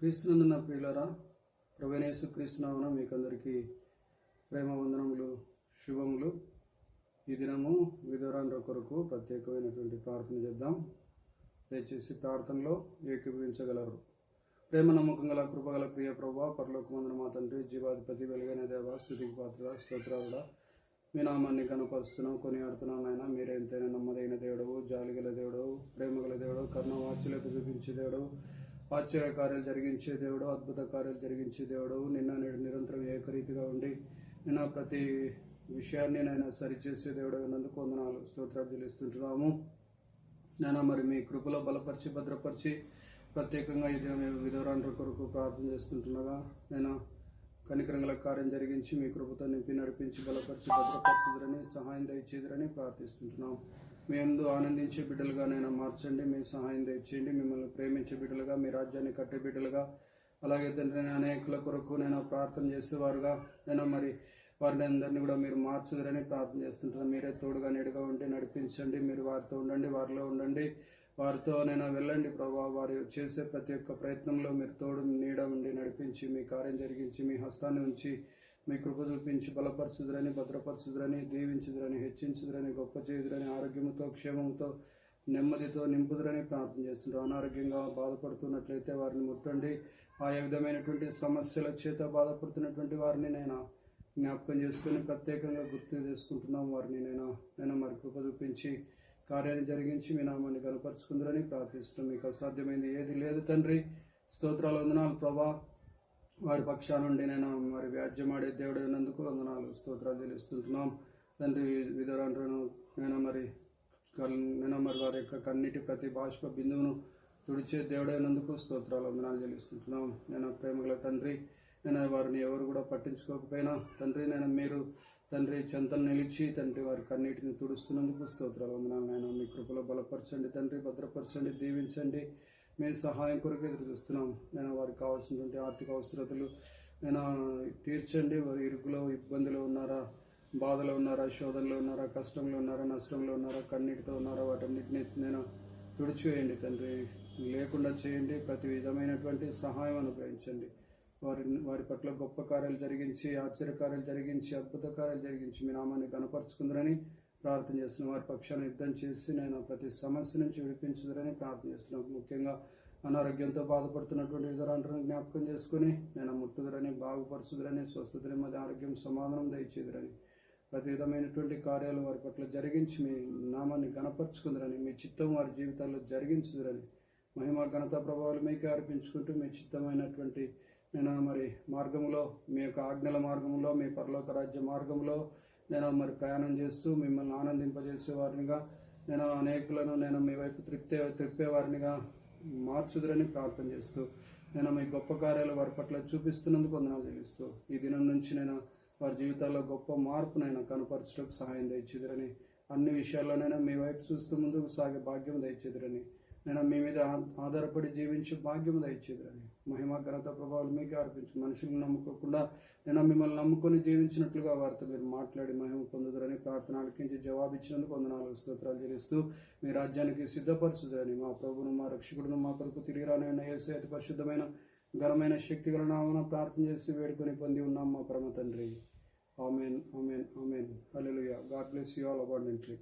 క్రీస్తునందున్న ప్రియులరా ప్రవేణేశు క్రీస్తునామన మీకందరికీ ప్రేమ వందనములు శుభములు. ఈ దినము విధురాండ్ర కొరకు ప్రత్యేకమైనటువంటి ప్రార్థన చేద్దాం. దయచేసి ప్రార్థనలో ఏకీభవించగలరు. ప్రేమ నమ్మకం గల కృపగల ప్రియ ప్రభా పరలోకమందన మా తండ్రి జీవాధిపతి వెలుగైన దేవ స్థుతికి పాత్ర స్తోత్రాలుడా. మీ నామాన్ని కనపరుస్తున్నాం కొని ఆడుతున్నాం మీరెంతైనా ఎంతైనా నమ్మదైన దేవుడవు జాలిగల దేవుడవు ప్రేమగల దేవుడు కర్ణ చూపించే దేవుడు ఆశ్చర్య కార్యాలు జరిగించే దేవుడు అద్భుత కార్యాలు జరిగించే దేవుడు నిన్న నేడు నిరంతరం ఏకరీతిగా ఉండి నిన్న ప్రతి విషయాన్ని నేను సరిచేసే దేవుడు అయినందుకు వందనాలు స్తోత్రాలు చెల్లిస్తుంటున్నాము నేను మరి మీ కృపలో బలపరిచి భద్రపరిచి ప్రత్యేకంగా ఇది విధవరాండ్ర కొరకు ప్రార్థన చేస్తుంటుండగా నేను కనికరంగల కార్యం జరిగించి మీ కృపతో నింపి నడిపించి బలపరిచి భద్రపరచుదరని సహాయం దయచేదురని ప్రార్థిస్తుంటున్నాం. మీ అందు ఆనందించే బిడ్డలుగా నేను మార్చండి మీ సహాయం తెచ్చేయండి మిమ్మల్ని ప్రేమించే బిడ్డలుగా మీ రాజ్యాన్ని కట్టే బిడ్డలుగా అలాగే తండ్రి అనేకుల కొరకు నేను ప్రార్థన చేసేవారుగా. నేను మరి వారిని అందరినీ కూడా మీరు మార్చుదరని ప్రార్థన చేస్తుంటారు. మీరే తోడుగా నీడుగా ఉండి నడిపించండి. మీరు వారితో ఉండండి వారిలో ఉండండి. వారితో నేను వెళ్ళండి ప్రభా. వారు చేసే ప్రతి ఒక్క ప్రయత్నంలో మీరు తోడు నీడ ఉండి నడిపించి మీ కార్యం జరిగించి మీ హస్తాన్ని ఉంచి మీ కృప చూపించి బలపరచుదురని భద్రపరచుదురని దీవించుదురని హెచ్చించుదురని గొప్ప చేయుదురని ఆరోగ్యముతో క్షేమంతో నెమ్మదితో నింపుదురని ప్రార్థన చేస్తున్నారు అనారోగ్యంగా బాధపడుతున్నట్లయితే వారిని ముట్టండి. ఆయా విధమైనటువంటి సమస్యల చేత బాధపడుతున్నటువంటి వారిని నేను జ్ఞాపకం చేసుకుని ప్రత్యేకంగా గుర్తు చేసుకుంటున్నాం. వారిని నేను నేను మరి కృప చూపించి కార్యాన్ని జరిగించి మీ నామాన్ని కనపరుచుకుందరని ప్రార్థిస్తున్నాం. మీకు అసాధ్యమైంది ఏది లేదు తండ్రి. స్తోత్రాలు వందనాలు ప్రభా. వారి పక్షా నుండి నేను మరి వ్యాజ్యమాడే దేవుడు అయినందుకు వందనాలు స్తోత్రాలు చెల్లిస్తుంటున్నాం. తండ్రి విధురాండ్రను నేను మరి నేను మరి వారి యొక్క కన్నిటి ప్రతి బాష్ప బిందువును తుడిచే దేవుడైనందుకు స్తోత్రాలు వందనాలు చెల్లిస్తుంటున్నాం. నేను ప్రేమగల తండ్రి నేను వారిని ఎవరు కూడా పట్టించుకోకపోయినా తండ్రి నేను మీరు తండ్రి చెంతను నిలిచి తండ్రి వారి కన్నీటిని తుడుస్తున్నందుకు స్తోత్రాలు వందనాలు. నేను మీ కృపలో బలపరచండి తండ్రి భద్రపరచండి దీవించండి. మీ సహాయం కొరకు ఎదురు చూస్తున్నాం. నేను వారికి కావాల్సినటువంటి ఆర్థిక అవసరతలు నేను తీర్చండి. వారి ఇరుకులో ఇబ్బందులు ఉన్నారా బాధలో ఉన్నారా శోధనలో ఉన్నారా కష్టంలో ఉన్నారా నష్టంలో ఉన్నారా కన్నీటితో ఉన్నారా వాటన్నిటిని నేను తుడిచివేయండి తండ్రి. లేకుండా చేయండి. ప్రతి విధమైనటువంటి సహాయం అనుగ్రహించండి. వారి వారి పట్ల గొప్ప కార్యాలు జరిగించి ఆశ్చర్య కార్యాలు జరిగించి అద్భుత కార్యాలు జరిగించి మీ నామాన్ని కనపరుచుకుందరని ప్రార్థన చేస్తున్నాం వారి పక్షాన యుద్ధం చేసి నేను ప్రతి సమస్య నుంచి విడిపించుదరని ప్రార్థన చేస్తున్నాం. ముఖ్యంగా అనారోగ్యంతో బాధపడుతున్నటువంటి విధురాంటను జ్ఞాపకం చేసుకుని నేను ముట్టుదరని బాగుపరచుదరని స్వస్థతని మధ్య ఆరోగ్యం సమాధానం దయచేదురని ప్రతి విధమైనటువంటి కార్యాలు వారి పట్ల జరిగించి మీ నామాన్ని గణపరుచుకుందరని మీ చిత్తం వారి జీవితాల్లో జరిగించుదరని మహిమ ఘనత ప్రభావాలు మీకే అర్పించుకుంటూ మీ చిత్తమైనటువంటి నేను మరి మార్గంలో మీ యొక్క ఆజ్ఞల మార్గంలో మీ పరలోక రాజ్య మార్గంలో నేను మరి ప్రయాణం చేస్తూ మిమ్మల్ని ఆనందింపజేసేవారినిగా నేను అనేకులను నేను మీ వైపు త్రిప్పే త్రిప్పేవారినిగా మార్చుదురని ప్రార్థన చేస్తూ నేను మీ గొప్ప కార్యాలు వారి పట్ల చూపిస్తున్నందుకు వందనాలు తెలుస్తూ ఈ దినం నుంచి నేను వారి జీవితాల్లో గొప్ప మార్పునైనా కనపరచడానికి సహాయం దయచేదురని అన్ని విషయాల్లోనైనా మీ వైపు చూస్తూ ముందుకు సాగే భాగ్యం దయచేదురని నేను మీ మీద ఆధారపడి జీవించే భాగ్యం దయచేదురని మహిమ ఘనత ప్రభావాలు మీకే అర్పించు. మనుషులను నమ్ముకోకుండా నేను మిమ్మల్ని నమ్ముకొని జీవించినట్లుగా వారితో మీరు మాట్లాడి మహిమ పొందుదరని ప్రార్థన అలికించి జవాబిచ్చినందుకు వందనాలు. స్తోత్రాలు చెల్లిస్తూ మీ రాజ్యానికి సిద్ధపరచుదని మా ప్రభును మా రక్షకుడును మా కొరకు తిరిగి రానైనా ఏసే అతి పరిశుద్ధమైన ఘనమైన శక్తి గల నామన ప్రార్థన చేసి వేడుకొని పొంది ఉన్నాం మా పరమ తండ్రి. Amen amen amen. Hallelujah God bless you all abundantly.